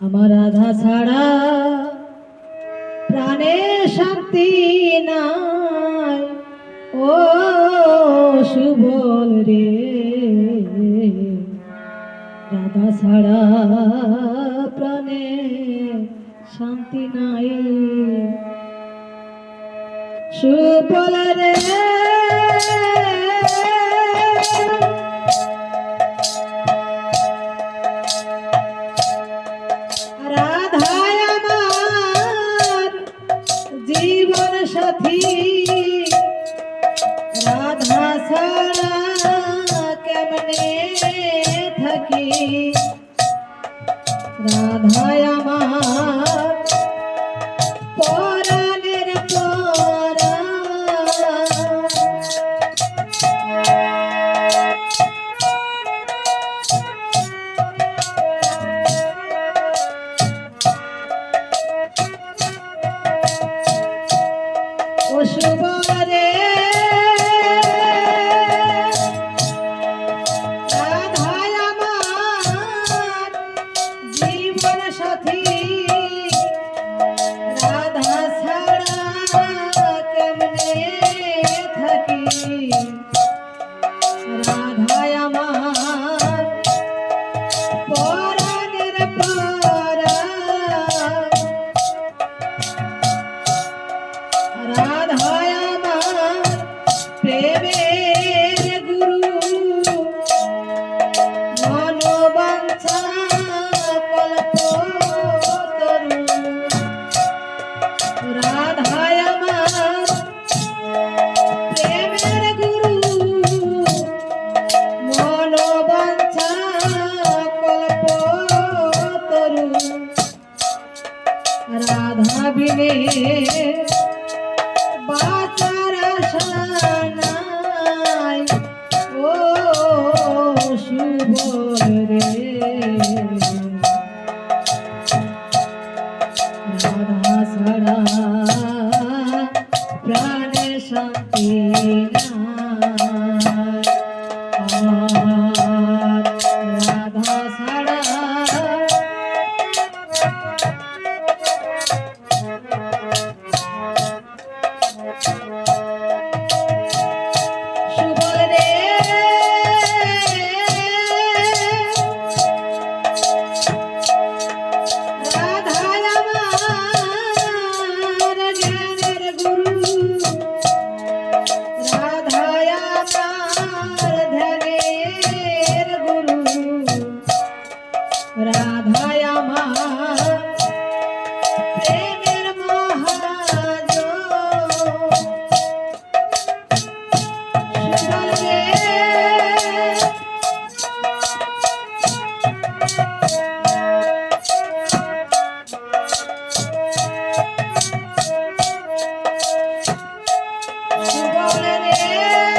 আমার আধা ছাড়া প্রাণে শান্তি নাই। ও সুবল রে, রাধা ছাড়া প্রাণে শান্তি নাই। সুবল রে। রাধায় আমার পরাণের পরা ও শুভ রে রাধা বিনে। রে